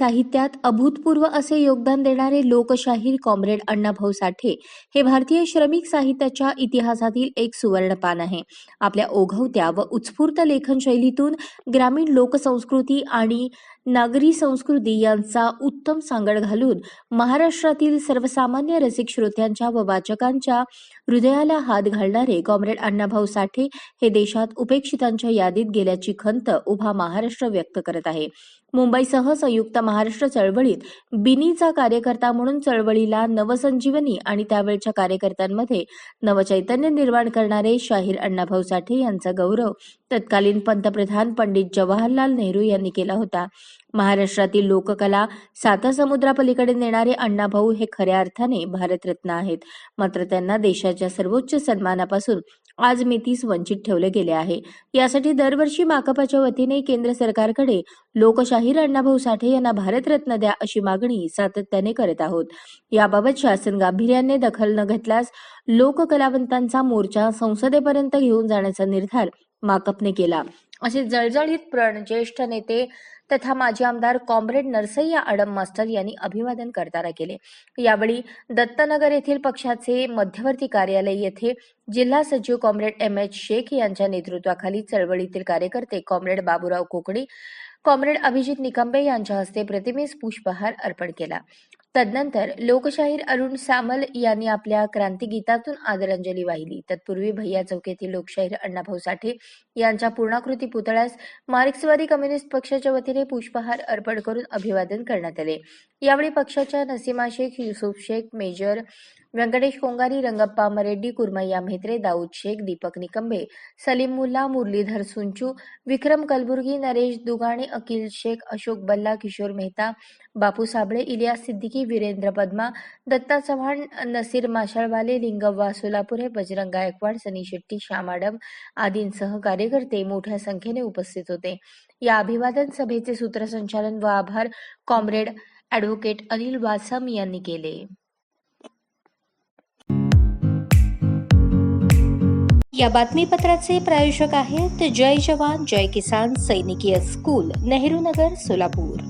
साहित्यात अभूतपूर्व असे योगदान देणारे लोकशाहीर कॉम्रेड अण्णाभाऊ साठे हे भारतीय श्रमिक साहित्याच्या इतिहासातील एक सुवर्णपान आहे. आपल्या ओघवत्या व उत्स्फूर्त लेखनशैलीतून ग्रामीण लोकसंस्कृती आणि नागरी संस्कृती यांचा उत्तम सांगड घालून महाराष्ट्रातील सर्वसामान्य रसिक श्रोत्यांच्या व वाचकांच्या हृदयाला हात घालणारे कॉम्रेड अण्णाभाऊ साठे हे देशात उपेक्षितांच्या यादीत गेल्याची खंत उभा महाराष्ट्र व्यक्त करत आहे. मुंबईसह संयुक्त महाराष्ट्र चळवळीत बिनीचा कार्यकर्ता म्हणून चळवळीला नवसंजीवनी आणि त्यावेळच्या कार्यकर्त्यांमध्ये नवचैतन्य निर्माण करणारे शाहीर अण्णाभाऊ साठे यांचा गौरव तत्कालीन पंतप्रधान पंडित जवाहरलाल नेहरू यांनी केला होता. महाराष्ट्रातील लोककला साता समुद्रापलीकडे नेणारे अण्णाभाऊ हे खऱ्या अर्थाने भारतरत्न आहेत. मात्र त्यांना देशाच्या सर्वोच्च सन्मानापासून आज मितीस वंचित ठेवले गेले आहे. यासाठी दरवर्षी माकपाच्या वतीने केंद्र सरकारकडे लोकशाहीर अण्णाभाऊ साठे यांना भारतरत्न द्या अशी मागणी सातत्याने करत आहोत. याबाबत शासन गांभीर्याने दखल न घेतल्यास लोककलावंतांचा मोर्चा संसदेपर्यंत घेऊन जाण्याचा निर्धार माकपने केला. असे जळजळीत प्रण ज्येष्ठ नेते तथा माजी आमदार कॉम्रेड नरसय्या आडम मास्टर यांनी अभिवादन करताना केले. यावेळी दत्तनगर येथील पक्षाचे मध्यवर्ती कार्यालय येथे जिल्हा सचिव कॉम्रेड एम एच शेख यांच्या नेतृत्वाखाली चळवळीतील कार्यकर्ते कॉम्रेड बाबूराव कोकणी कॉम्रेड अभिजित निकंबे यांच्या हस्ते प्रतिमेस पुष्पहार अर्पण केला. तदनंतर लोकशाहीर अरुण सामल यांनी आपल्या क्रांतिगीतातून आदरांजली वाहिली. तत्पूर्वी भैया चौक येथील लोकशाहीर अण्णाभाऊ साठे यांच्या पूर्णाकृती पुतळ्यास मार्क्सवादी कम्युनिस्ट पक्षाच्या वतीने पुष्पहार अर्पण करून अभिवादन करण्यात आले. यावेळी पक्षाच्या नसीमा शेख युसुफ शेख मेजर व्यंकटेश कोंगारी रंगप्पा मरेड्डी कुर्मय्या म्हेत्रे दाऊद शेख दीपक निकंबे सलीम मुल्ला मुरलीधर सुंचू विक्रम कलबुर्गी नरेश दुगाणे अकिल शेख अशोक बल्ला किशोर मेहता बापू साबळे इलियास सिद्दीकी वीरेंद्र पद्मा दत्ता चव्हाण नसीर माशाळवाले लिंगव्वा हे बजरंग गायकवाड सनी शेट्टी श्यामाडम आदींसह कार्यकर्ते मोठ्या संख्येने उपस्थित होते. या अभिवादन सभेचे सूत्रसंचालन व आभार कॉम्रेड ॲडव्होकेट अनिल वासम यांनी केले. या बातमीपत्राचे प्रायोजक आहेत जय जवान जय किसान सैनिकीय स्कूल नेहरू नगर सोलापूर.